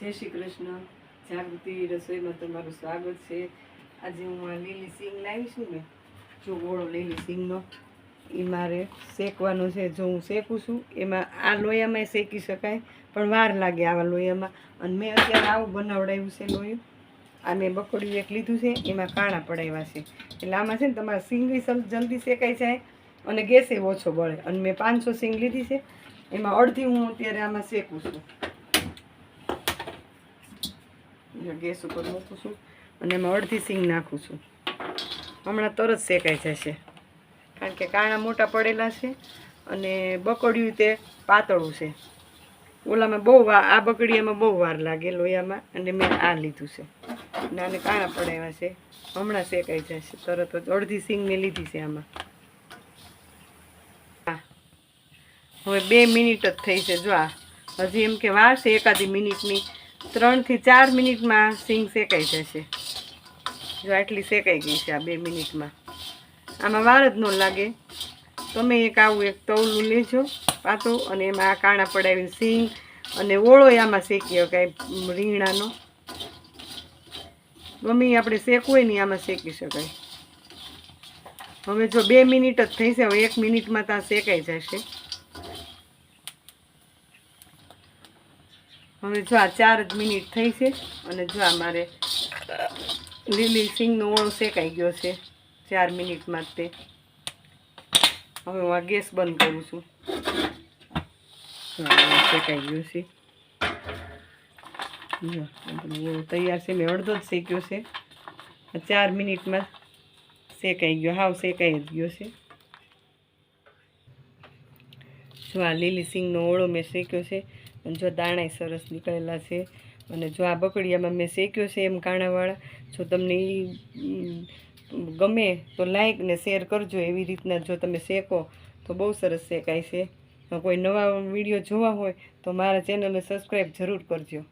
જય શ્રી કૃષ્ણ. જાગૃતિ રસોઈમાં તમારું સ્વાગત છે. આજે હું આ લીલી સિંગ લાવી છું ને, જો ગોળો લીલી સિંગનો એ મારે શેકવાનો છે. જો હું શેકું છું, એમાં આ લોયામાં શેકી શકાય, પણ વાર લાગે આવા લોયામાં. અને મેં અત્યારે આવું બનાવડાવ્યું છે લોયું. આ મેં બકોડ્યું એક લીધું છે, એમાં કાણા પડાવ્યા છે. એટલે આમાં છે ને તમારા સિંગ જલ્દી શેકાઈ જાય અને ગેસે ઓછો બળે. અને મેં પાંચસો સિંગ લીધી છે. એમાં અડધી હું અત્યારે આમાં શેકું છું. ગેસ ઉપર મૂકું છું અને એમાં અડધી સિંગ નાખું છું. હમણાં તરત શેકાઈ જશે. કારણ કે કાણા મોટા પડેલા છે અને બકડિયું તે પાતળું છે. ઓલામાં બહુ આ બકડીયામાં બહુ વાર લાગે લોયામાં અને મેં આ લીધું છે. અને આને કાણા પડાવ્યા છે. હમણાં શેકાઈ જશે. તરત જ અડધી સિંગ લીધી છે આમાં. હવે બે મિનિટ જ થઈ છે. જો આ, હજી એમ કે વાર છે એકાદી મિનિટની. ત્રણથી ચાર મિનિટમાં સિંગ શેકાઈ જશે. જો આટલી શેકાઈ ગઈ છે આ બે મિનિટમાં. આમાં વાર જ ન લાગે. તમે એક આવું એક તવલું લેજો પાતો અને એમાં આ કાણા પડાવી સિંગ અને ઓળો આમાં શેકી શકાય રીંગણાનો. ગમે આપણે શેકવું હોય ને આમાં શેકી શકાય. હવે જો બે મિનિટ જ થઈ છે, હવે એક મિનિટમાં ત્યાં શેકાઈ જશે. હવે જો આ ચાર જ મિનિટ થઈ છે અને જો આ મારે લીલી સિંગનો ઓળો શેકાઈ ગયો છે ચાર મિનિટમાં જ તે. હવે હું આ ગેસ બંધ કરું છું. શેકાઈ ગયો છે. ઓળો તૈયાર છે. મેં અડધો જ શેક્યો છે. ચાર મિનિટમાં શેકાઈ ગયો, હાવ શેકાઈ જ ગયો છે. જો આ લીલી સિંગનો ઓળો મેં શેક્યો છે. અને જો દાણાય સરસ નીકળેલા છે અને જો આ બકડીયામાં મેં શેક્યો છે એમ કાણાવાળા, જો તમને એ ગમે તો લાઈક ને શેર કરજો એવી રીતના જો તમે શેકો તો બહુ સરસ શેકાય છે. કોઈ નવા વીડિયો જોવા હોય તો મારા ચેનલને સબસ્ક્રાઈબ જરૂર કરજો.